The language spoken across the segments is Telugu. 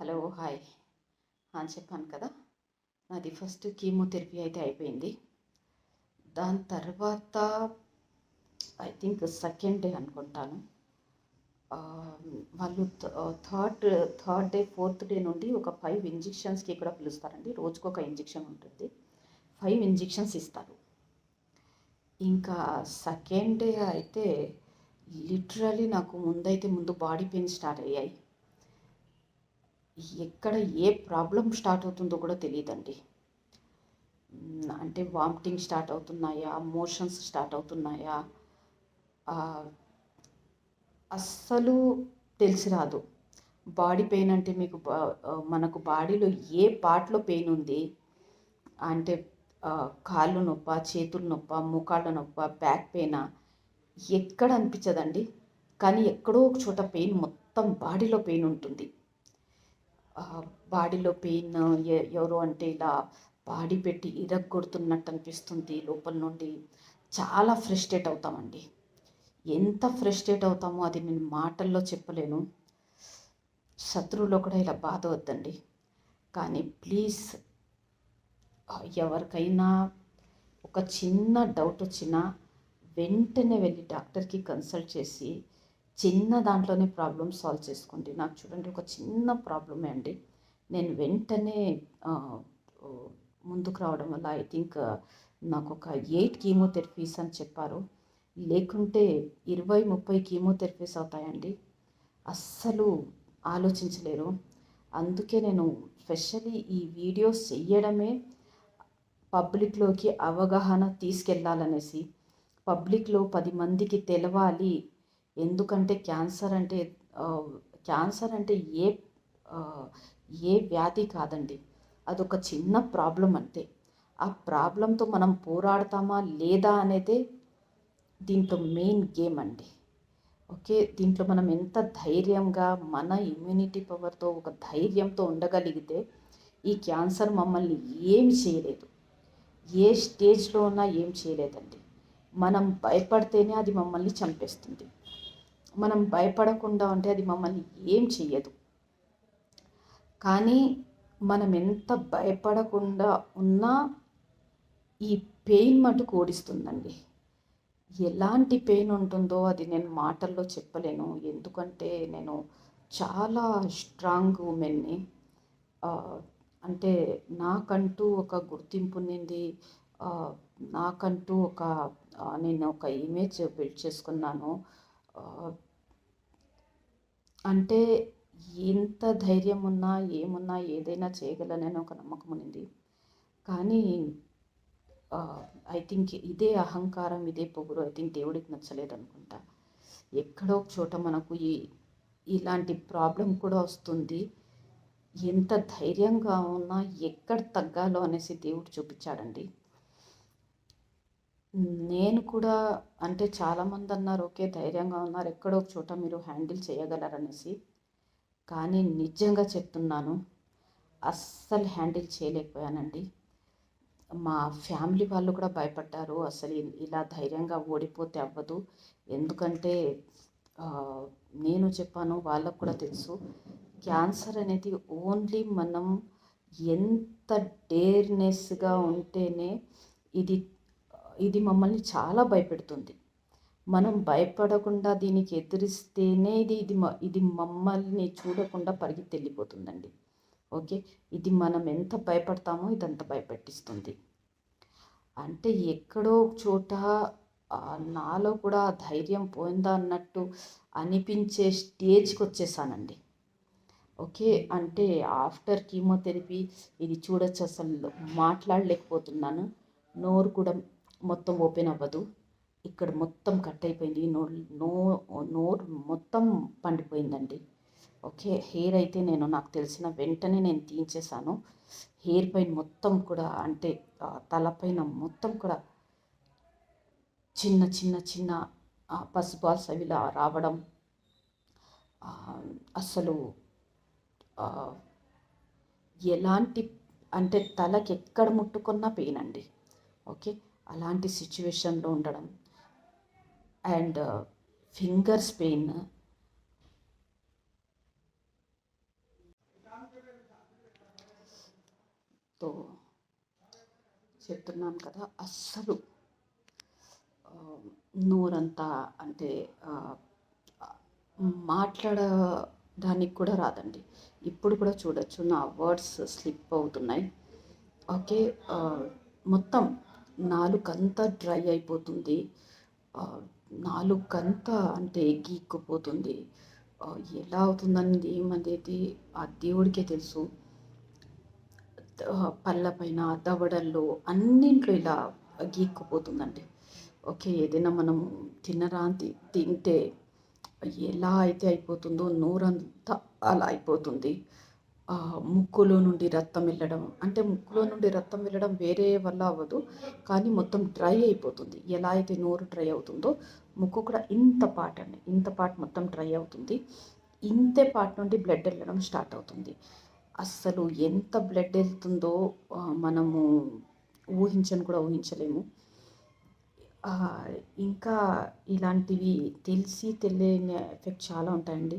Hello hi. అని చెప్పాను కదా. నాది ఫస్ట్ కీమోథెరపీ అయితే అయిపోయింది. దాని తర్వాత ఐ థింక్ సెకండ్ డే అనుకుంటాను. వాళ్ళు third third day fourth day నుండి ఒక ఫైవ్ ఇంజెక్షన్స్కి కూడా పిలుస్తారండి. రోజుకు ఒక ఇంజెక్షన్ ఉంటుంది. ఫైవ్ ఇంజెక్షన్స్ ఇస్తారు. ఇంకా సెకండ్ డే అయితే లిటరలీ నాకు ముందైతే ముందు బాడీ పెయిన్ స్టార్ట్ అయ్యాయి. ఎక్కడ ఏ ప్రాబ్లం స్టార్ట్ అవుతుందో కూడా తెలియదండి. అంటే వామిటింగ్ స్టార్ట్ అవుతున్నాయా? మోషన్స్ స్టార్ట్ అవుతున్నాయా? అస్సలు తెలిసి రాదు. బాడీ పెయిన్ అంటే మీకు మనకు బాడీలో ఏ పార్ట్లో పెయిన్ ఉంది? అంటే కాళ్ళు నొప్ప చేతులు నొప్ప మోకాళ్ళ నొప్ప బ్యాక్ పెయినా? ఎక్కడ అనిపించదండి? కానీ ఎక్కడో ఒక చోట పెయిన్ మొత్తం బాడీలో పెయిన్ ఉంటుంది. బాడీలో పెయిన్ ఎ- ఎవరు అంటే ఇలా బాడీ పెట్టి ఇరగ్గొడుతున్నట్టు అనిపిస్తుంది లోపల నుండి. చాలా ఫ్రస్ట్రేట్ అవుతామండి. ఎంత ఫ్రస్ట్రేట్ అవుతామో అది నేను మాటల్లో చెప్పలేను. శత్రువులో కూడా ఇలా బాధ వద్దండి. కానీ ప్లీజ్ ఎవరికైనా ఒక చిన్న డౌట్ వచ్చినా వెంటనే వెళ్ళి డాక్టర్కి కన్సల్ట్ చేసి చిన్న దాంట్లోనే ప్రాబ్లమ్ సాల్వ్ చేసుకోండి. నాకు చూడండి ఒక చిన్న ప్రాబ్లమే అండి. నేను వెంటనే ముందుకు రావడం వల్ల ఐ థింక్ నాకు ఒక ఎయిట్ కీమోథెరపీస్ అని చెప్పారు. లేకుంటే ఇరవై ముప్పై కీమోథెరపీస్ అవుతాయండి. అస్సలు ఆలోచించలేరు అందుకే నేను స్పెషల్లీ ఈ వీడియోస్ చెయ్యడమే పబ్లిక్లోకి అవగాహన తీసుకెళ్ళాలనేసి పబ్లిక్లో పది మందికి తెలవాలి ఎందుకంటే క్యాన్సర్ అంటే క్యాన్సర్ అంటే ఏ ఏ వ్యాధి కాదండి. అదొక చిన్న ప్రాబ్లం అంతే. ఆ ప్రాబ్లంతో మనం పోరాడతామా లేదా అనేదే దీంట్లో మెయిన్ గేమ్ అండి. ఓకే? దీంట్లో మనం ఎంత ధైర్యంగా మన ఇమ్యూనిటీ పవర్తో ఒక ధైర్యంతో ఉండగలిగితే ఈ క్యాన్సర్ మమ్మల్ని ఏం చేయలేదు. ఏ స్టేజ్లో ఉన్నా ఏం చేయలేదండి. మనం భయపడితేనే అది మమ్మల్ని చంపేస్తుంది. మనం భయపడకుండా ఉంటే అది మమ్మల్ని ఏం చెయ్యదు. కానీ మనం ఎంత భయపడకుండా ఉన్నా ఈ పెయిన్ మటుకు ఓడిస్తుందండి ఎలాంటి పెయిన్ ఉంటుందో అది నేను మాటల్లో చెప్పలేను. ఎందుకంటే నేను చాలా స్ట్రాంగ్ ఉమెన్ని. అంటే నాకంటూ ఒక గుర్తింపు ఉన్నింది నాకంటూ ఒక నేను ఒక ఇమేజ్ బిల్డ్ చేసుకున్నాను. అంటే ఎంత ధైర్యం ఉన్నా ఏమున్నా ఏదైనా చేయగలనని ఒక నమ్మకం ఉంది కానీ ఐ థింక్ ఇదే అహంకారం ఇదే పొగురు ఐ థింక్ దేవుడికి నచ్చలేదు అనుకుంటా ఎక్కడో ఒక చోట మనకు ఈ ఇలాంటి ప్రాబ్లం కూడా వస్తుంది. ఎంత ధైర్యంగా ఉన్నా ఎక్కడ తగ్గాలో అనేసి దేవుడు చూపించాడండి. నేను కూడా అంటే చాలామంది అన్నారు ఓకే ధైర్యంగా ఉన్నారు. ఎక్కడో ఒక చోట మీరు హ్యాండిల్ చేయగలరనేసి. కానీ నిజంగా చెప్తున్నాను అస్సలు హ్యాండిల్ చేయలేకపోయానండి. మా ఫ్యామిలీ వాళ్ళు కూడా భయపడ్డారు. అసలు ఇలా ధైర్యంగా ఓడిపోతే అవ్వదు. ఎందుకంటే నేను చెప్పాను వాళ్ళకు కూడా తెలుసు. క్యాన్సర్ అనేది ఓన్లీ మనం ఎంత డేర్నెస్గా ఉంటేనే ఇది ఇది మమ్మల్ని చాలా భయపెడుతుంది. మనం భయపడకుండా దీనికి ఎదిరిస్తేనే ఇది ఇది ఇది మమ్మల్ని చూడకుండా పరిగెత్తి వెళ్ళిపోతుందండి. ఓకే? ఇది మనం ఎంత భయపడతామో ఇదంత భయపెట్టిస్తుంది. అంటే ఎక్కడో ఒక చోట నాలో కూడా ధైర్యం పోయిందా అన్నట్టు అనిపించే స్టేజ్కి వచ్చేసానండి. ఓకే? అంటే ఆఫ్టర్ కీమోథెరపీ ఇది చూడొచ్చు అసలు మాట్లాడలేకపోతున్నాను. నోరు కూడా మొత్తం ఓపెన్ అవ్వదు. ఇక్కడ మొత్తం కట్ అయిపోయింది. నో నో నోరు మొత్తం పండిపోయిందండి. ఓకే హెయిర్ అయితే నేను నాకు తెలిసిన వెంటనే నేను తీయించేశాను. హెయిర్ పైన మొత్తం కూడా అంటే తలపైన మొత్తం కూడా చిన్న చిన్న చిన్న ఆ, పసు బాల్స్ అవి రావడం అసలు ఎలాంటి అంటే తలకి ఎక్కడ ముట్టుకున్నా పెయిన్ అండి. ఓకే అలాంటి సిచ్యువేషన్లో ఉండడం. And uh, fingers pain. తో చెప్తున్నాను కదా అస్సలు నోరంతా అంటే మాట్లాడడానికి కూడా రాదండి. ఇప్పుడు కూడా చూడొచ్చు నా వర్డ్స్ స్లిప్ అవుతున్నాయి. ఓకే మొత్తం నాలుకంతా డ్రై అయిపోతుంది. నాలుకంతా అంటే గీక్కుపోతుంది. ఎలా అవుతుందనేది ఏమనేది ఆ దేవుడికే తెలుసు. పళ్ళ పైన దవడల్లో అన్నింట్లో ఇలా గీక్కుపోతుందండి. ఓకే ఏదైనా మనం తినరాంతి తింటే ఎలా అయితే అయిపోతుందో నోరంతా అలా అయిపోతుంది. ముక్కులో నుండి రక్తం వెళ్ళడం. అంటే ముక్కులో నుండి రక్తం వెళ్ళడం వేరే వల్ల అవ్వదు. కానీ మొత్తం డ్రై అయిపోతుంది. ఎలా అయితే నోరు డ్రై అవుతుందో ముక్కు కూడా ఇంత పార్ట్ అండి. ఇంత పార్ట్ మొత్తం డ్రై అవుతుంది. ఇంతే పార్ట్ నుండి బ్లడ్ వెళ్ళడం స్టార్ట్ అవుతుంది. అస్సలు ఎంత బ్లడ్ వెళ్తుందో మనము ఊహించని కూడా ఊహించలేము. ఇంకా ఇలాంటివి తెలిసి తెలియని ఎఫెక్ట్ చాలా ఉంటాయండి.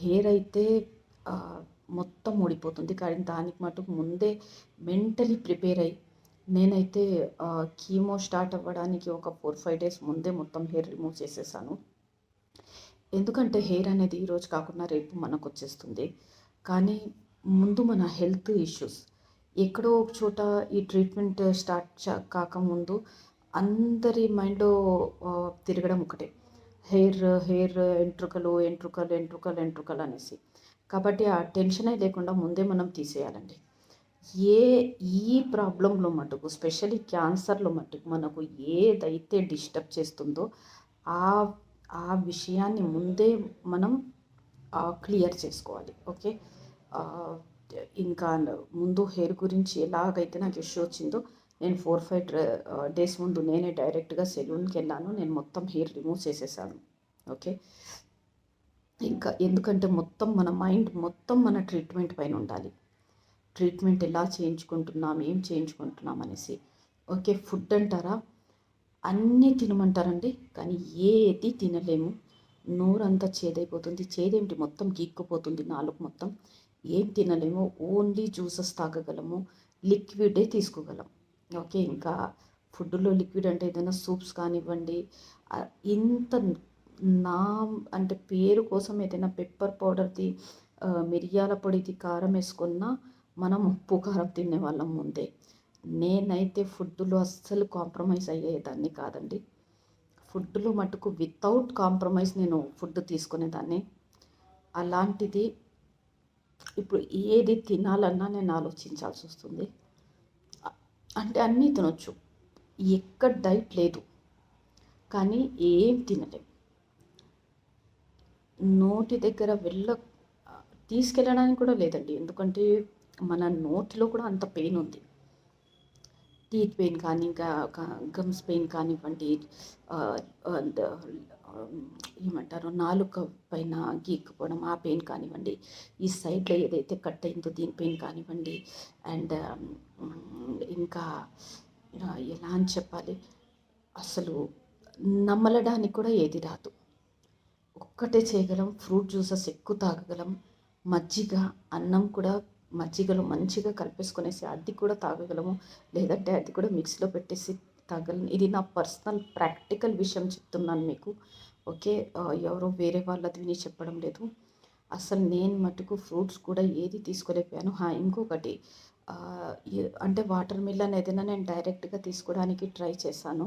హెయిర్ అయితే మొత్తం ఊడిపోతుంది. కానీ దానికి మటుకు ముందే మెంటలీ ప్రిపేర్ అయ్యి నేనైతే కీమో స్టార్ట్ అవ్వడానికి ఒక ఫోర్ ఫైవ్ డేస్ ముందే మొత్తం హెయిర్ రిమూవ్ చేసేసాను. ఎందుకంటే హెయిర్ అనేది ఈరోజు కాకుండా రేపు మనకు వచ్చేస్తుంది. కానీ ముందు మన హెల్త్ ఇష్యూస్ ఎక్కడో ఒక చోట ఈ ట్రీట్మెంట్ స్టార్ట్ కాకముందు అందరి మైండ్లో తిరగడం ఒకటే. హెయిర్ హెయిర్ ఎంట్రుకలు ఎంట్రుకలు ఎంట్రుకలు ఎంట్రుకలు అనేసి. కాబట్టి ఆ టెన్షనే లేకుండా ముందే మనం తీసేయాలండి. ఏ ఈ ప్రాబ్లంలో మటుకు స్పెషల్లీ క్యాన్సర్లో మటుకు మనకు ఏదైతే డిస్టర్బ్ చేస్తుందో ఆ ఆ విషయాన్ని ముందే మనం క్లియర్ చేసుకోవాలి. ఓకే? ఇంకా ముందు హెయిర్ గురించి ఎలాగైతే నాకు ఇష్యూ వచ్చిందో నేను ఫోర్ ఫైవ్ డేస్ ముందు నేనే డైరెక్ట్గా సెలూన్కి వెళ్ళాను. నేను మొత్తం హెయిర్ రిమూవ్ చేసేసాను. ఓకే? ఇంకా ఎందుకంటే మొత్తం మన మైండ్ మొత్తం మన ట్రీట్మెంట్ పైన ఉండాలి. ట్రీట్మెంట్ ఎలా చేయించుకుంటున్నాం ఏం చేయించుకుంటున్నాం అనేసి. ఓకే ఫుడ్ అంటారా? అన్నీ తినమంటారండి కానీ ఏది తినలేము. నోరంతా చేదైపోతుంది. చేదేమిటి? మొత్తం గీక్కుపోతుంది నాలుగు మొత్తం. ఏం తినలేము. ఓన్లీ జ్యూసెస్ తాగగలము. లిక్విడే తీసుకోగలం. ఓకే ఇంకా ఫుడ్లో లిక్విడ్ అంటే ఏదైనా సూప్స్ కానివ్వండి ఇంత నా అంటే పేరు కోసం ఏదైనా పెప్పర్ పౌడర్ది మిరియాల పొడిది కారం వేసుకున్నా మనం ఉప్పు కారం తినే వాళ్ళం ముందే. నేనైతే ఫుడ్లో అస్సలు కాంప్రమైజ్ అయ్యేదాన్ని కాదండి. ఫుడ్లో మటుకు వితౌట్ కాంప్రమైజ్ నేను ఫుడ్ తీసుకునేదాన్ని. అలాంటిది ఇప్పుడు ఏది తినాలన్నా నేను ఆలోచించాల్సి వస్తుంది. అంటే అన్నీ తినొచ్చు. ఎక్కడ డైట్ లేదు. కానీ ఏం తినలేం. నోటి దగ్గర వెళ్ళ తీసుకెళ్ళడానికి కూడా లేదండి. ఎందుకంటే మన నోటిలో కూడా అంత పెయిన్ ఉంది. టీత్ పెయిన్ కానీ ఇంకా గమ్స్ పెయిన్ కానివ్వండి ఏమంటారు నాలుక పైన గీక్కుపోవడం ఆ పెయిన్ కానివ్వండి ఈ సైడ్లో ఏదైతే కట్ అయిందో దీని పెయిన్ కానివ్వండి అండ్ ఇంకా ఎలా అని చెప్పాలి అసలు నమ్మలడానికి కూడా ఏది రాదు. ఒక్కటే చేయగలం. ఫ్రూట్ జ్యూసెస్ ఎక్కువ తాగగలం. మజ్జిగ అన్నం కూడా మజ్జిగలో మంచిగా కలిపేసుకునేసి అది కూడా తాగగలము. లేదంటే అది కూడా మిక్సీలో పెట్టేసి తాగలను. ఇది నా పర్సనల్ ప్రాక్టికల్ విషయం చెప్తున్నాను మీకు. ఓకే? ఎవరో వేరే వాళ్ళది విని చెప్పడం లేదు. అసలు నేను మటుకు ఫ్రూట్స్ కూడా ఏది తీసుకోలేకపోయాను. హా ఇంకొకటి అంటే వాటర్ మిల్లన్ ఏదైనా నేను డైరెక్ట్గా తీసుకోవడానికి ట్రై చేశాను.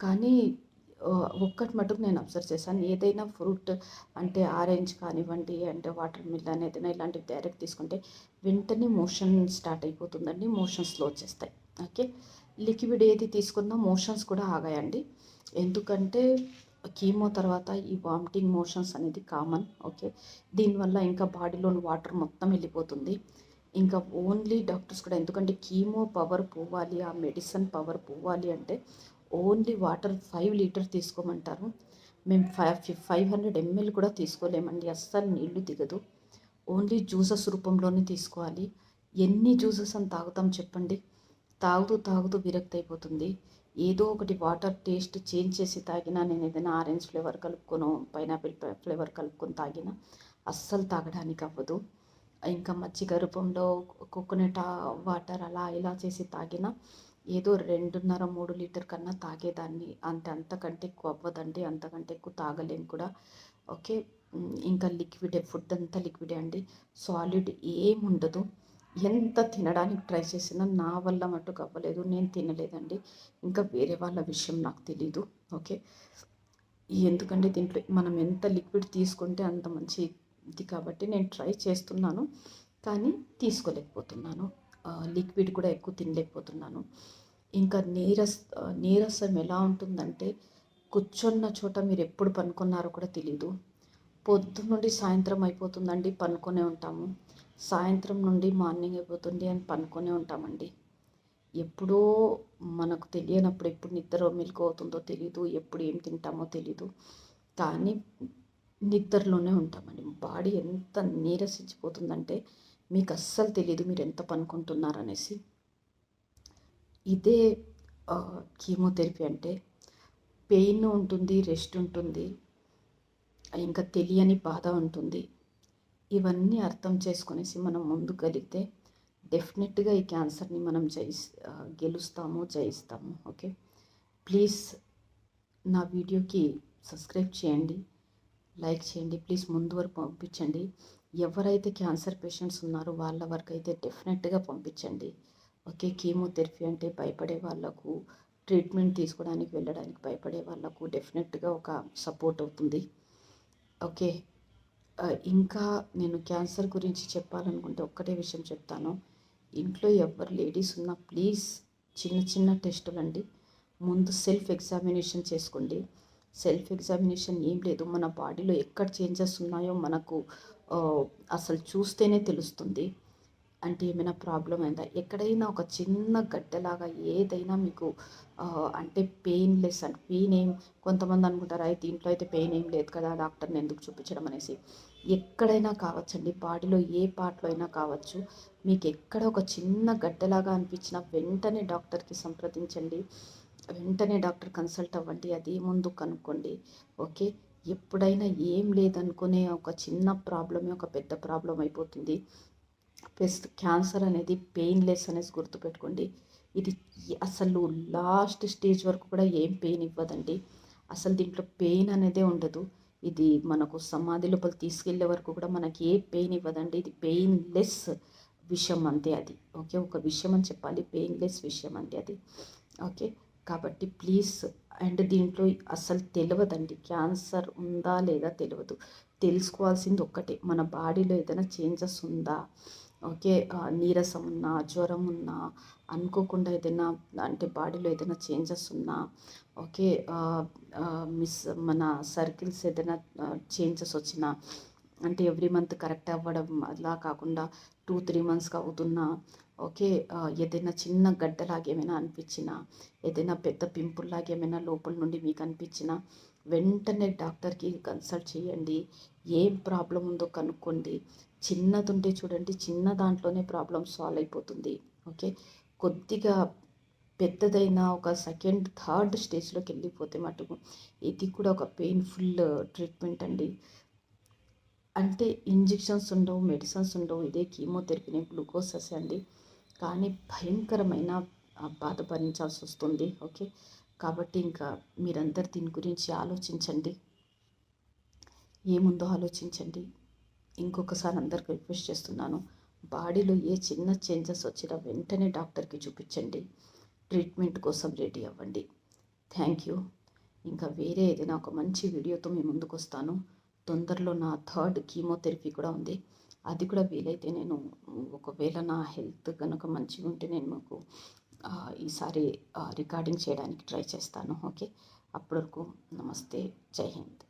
కానీ ఒక్కటి మటుకు నేను అబ్జర్వ్ చేశాను. ఏదైనా ఫ్రూట్ అంటే ఆరెంజ్ కానివ్వండి అంటే వాటర్ మిల్లన్ ఏదైనా ఇలాంటివి డైరెక్ట్ తీసుకుంటే వెంటనే మోషన్ స్టార్ట్ అయిపోతుందండి. మోషన్ స్లో వచ్చేస్తాయి ఓకే? లిక్విడ్ ఏది తీసుకున్నా మోషన్స్ కూడా ఆగాయండి. ఎందుకంటే కీమో తర్వాత ఈ వామిటింగ్ మోషన్స్ అనేది కామన్. ఓకే? దీనివల్ల ఇంకా బాడీలోని వాటర్ మొత్తం వెళ్ళిపోతుంది. ఇంకా ఓన్లీ డాక్టర్స్ కూడా ఎందుకంటే కీమో పవర్ పోవాలి ఆ మెడిసిన్ పవర్ పోవాలి అంటే ఓన్లీ వాటర్ ఫైవ్ లీటర్ తీసుకోమంటారు. మేము ఫైవ్ ఫైవ్ హండ్రెడ్ ఎంఎల్ కూడా తీసుకోలేమండి. అస్సలు నీళ్ళు దిగదు. ఓన్లీ జ్యూసెస్ రూపంలోనే తీసుకోవాలి. ఎన్ని జ్యూసెస్ అని తాగుతాం చెప్పండి. తాగుతూ తాగుతూ విరక్తి అయిపోతుంది. ఏదో ఒకటి వాటర్ టేస్ట్ చేంజ్ చేసి తాగినా నేను ఏదైనా ఆరెంజ్ ఫ్లేవర్ కలుపుకొను పైనాపిల్ ఫ్లేవర్ కలుపుకొని తాగినా అస్సలు తాగడానికి అవ్వదు. ఇంకా మజ్జిగ రూపంలో కోకోనట్ వాటర్ అలా ఇలా చేసి తాగినా ఏదో రెండున్నర మూడు లీటర్ కన్నా తాగేదాన్ని. అంత అంతకంటే ఎక్కువ అవ్వదండి. అంతకంటే ఎక్కువ తాగలేం కూడా. ఓకే? ఇంకా లిక్విడే ఫుడ్ అంతా లిక్విడే అండి. సాలిడ్ ఏముండదు. ఎంత తినడానికి ట్రై చేసినా నా వల్ల మటుకు అవ్వలేదు. నేను తినలేదండి. ఇంకా వేరే వాళ్ళ విషయం నాకు తెలీదు. ఓకే? ఎందుకంటే దీంట్లో మనం ఎంత లిక్విడ్ తీసుకుంటే అంత మంచిది కాబట్టి నేను ట్రై చేస్తున్నాను. కానీ తీసుకోలేకపోతున్నాను. లిక్విడ్ కూడా ఎక్కువ తినలేకపోతున్నాను. ఇంకా నీరస్ నీరసం ఎలా ఉంటుందంటే కూర్చున్న చోట మీరు ఎప్పుడు పనుకున్నారో కూడా తెలీదు. పొద్దు నుండి సాయంత్రం అయిపోతుందండి పనుకొనే ఉంటాము. సాయంత్రం నుండి మార్నింగ్ అయిపోతుంది అని పనుకొనే ఉంటామండి. ఎప్పుడో మనకు తెలియనప్పుడు ఎప్పుడు నిద్ర మెలకు అవుతుందో తెలీదు ఎప్పుడు ఏం తింటామో తెలీదు. కానీ నిద్రలోనే ఉంటామండి. బాడీ ఎంత నీరసించిపోతుందంటే మీకు అస్సలు తెలియదు మీరు ఎంత పనుకుంటున్నారనేసి. ఇదే కీమోథెరపీ అంటే పెయిన్ ఉంటుంది రెస్ట్ ఉంటుంది ఇంకా తెలియని బాధ ఉంటుంది. ఇవన్నీ అర్థం చేసుకునేసి మనం ముందుకెళితే డెఫినెట్గా ఈ క్యాన్సర్ని మనం జయి గెలుస్తాము జయిస్తాము ఓకే? ప్లీజ్ నా వీడియోకి సబ్స్క్రైబ్ చేయండి లైక్ చేయండి ప్లీజ్ ముందు వరకు పంపించండి. ఎవరైతే క్యాన్సర్ పేషెంట్స్ ఉన్నారో వాళ్ళ వరకు అయితే డెఫినెట్గా పంపించండి. ఓకే కీమోథెరపీ అంటే భయపడే వాళ్ళకు ట్రీట్మెంట్ తీసుకోవడానికి వెళ్ళడానికి భయపడే వాళ్ళకు డెఫినెట్గా ఒక సపోర్ట్ అవుతుంది. ఓకే ఇంకా నేను క్యాన్సర్ గురించి చెప్పాలనుకుంటే ఒక్కటే విషయం చెప్తాను. ఇంట్లో ఎవరు లేడీస్ ఉన్నా ప్లీజ్ చిన్న చిన్న టెస్టులు అండి. ముందు సెల్ఫ్ ఎగ్జామినేషన్ చేసుకోండి. సెల్ఫ్ ఎగ్జామినేషన్ ఏం లేదు. మన బాడీలో ఎక్కడ చేంజెస్ ఉన్నాయో మనకు అసలు చూస్తేనే తెలుస్తుంది. అంటే ఏమైనా ప్రాబ్లం అయిందా? ఎక్కడైనా ఒక చిన్న గడ్డలాగా ఏదైనా మీకు అంటే పెయిన్లెస్ అంటే పెయిన్ ఏం కొంతమంది అనుకుంటారు అయితే దీంట్లో అయితే పెయిన్ ఏం లేదు కదా డాక్టర్ని ఎందుకు చూపించడం అనేసి. ఎక్కడైనా కావచ్చండి? బాడీలో ఏ పార్ట్లో అయినా కావచ్చు. మీకు ఎక్కడ ఒక చిన్న గడ్డలాగా అనిపించినా వెంటనే డాక్టర్కి సంప్రదించండి. వెంటనే డాక్టర్ కన్సల్ట్ అవ్వండి. అది ముందు కనుక్కోండి. ఓకే? ఎప్పుడైనా ఏం లేదనుకునే ఒక చిన్న ప్రాబ్లమే ఒక పెద్ద ప్రాబ్లం అయిపోతుంది. ప్లస్ క్యాన్సర్ అనేది పెయిన్లెస్ అనేసి గుర్తుపెట్టుకోండి. ఇది అసలు లాస్ట్ స్టేజ్ వరకు కూడా ఏం పెయిన్ ఇవ్వదండి. అసలు దీంట్లో పెయిన్ అనేదే ఉండదు. ఇది మనకు సమాధి లోపల తీసుకెళ్ళే వరకు కూడా మనకి ఏ పెయిన్ ఇవ్వదండి. ఇది పెయిన్లెస్ విషయం అంతే అది. ఓకే? ఒక విషయం అని చెప్పాలి. పెయిన్లెస్ విషయం అంతే అది. ఓకే? కాబట్టి ప్లీజ్ అండ్ దీంట్లో అసలు తెలియదండి క్యాన్సర్ ఉందా లేదా తెలియదు తెలుసుకోవాల్సింది ఒక్కటే మన బాడీలో ఏదైనా చేంజెస్ ఉందా? ఓకే నీరసం ఉన్నా జ్వరం ఉన్నా అనుకోకుండా ఏదైనా అంటే బాడీలో ఏదైనా చేంజెస్ ఉన్నా ఓకే మిస్ మన సర్కిల్స్ ఏదైనా చేంజెస్ వచ్చినా అంటే ఎవ్రీ మంత్ కరెక్ట్ అవ్వడం అలా కాకుండా టూ త్రీ మంత్స్కి అవుతున్నా ఓకే ఏదైనా చిన్న గడ్డలాగా ఏమైనా అనిపించినా ఏదైనా పెద్ద పింపుల్ ఏమైనా లోపల నుండి మీకు అనిపించినా వెంటనే డాక్టర్కి కన్సల్ట్ చేయండి. ఏం ప్రాబ్లం ఉందో కనుక్కోండి. చిన్నది ఉంటే చూడండి చిన్న దాంట్లోనే ప్రాబ్లం సాల్వ్ అయిపోతుంది. ఓకే? కొద్దిగా పెద్దదైన ఒక సెకండ్ థర్డ్ స్టేజ్లోకి వెళ్ళిపోతే మటుకు ఇది కూడా ఒక పెయిన్ఫుల్ ట్రీట్మెంట్ అండి. అంటే ఇంజెక్షన్స్ ఉండవు మెడిసిన్స్ ఉండవు. ఇదే కీమోథెరపీని గ్లూకోసెస్ అండి కానీ భయంకరమైన బాధ భరించాల్సి వస్తుంది. ఓకే? కాబట్టి ఇంకా మీరందరు దీని గురించి ఆలోచించండి. ఏముందో ఆలోచించండి. ఇంకొకసారి అందరికి రిక్వెస్ట్ చేస్తున్నాను బాడీలో ఏ చిన్న చేంజెస్ వచ్చినా వెంటనే డాక్టర్కి చూపించండి. ట్రీట్మెంట్ కోసం రెడీ అవ్వండి. Thank you. ఇంకా వేరే ఏదైనా ఒక మంచి వీడియోతో మీ ముందుకు వస్తాను తొందరలో నా థర్డ్ కీమోథెరపీ కూడా ఉంది. అది కూడా వీలైతే నేను ఒకవేళ నా హెల్త్ కనుక మంచిగా ఉంటే నేను మీకు ఈసారి రికార్డింగ్ చేయడానికి ట్రై చేస్తాను. ఓకే? అప్పటి వరకు నమస్తే. జై హింద్.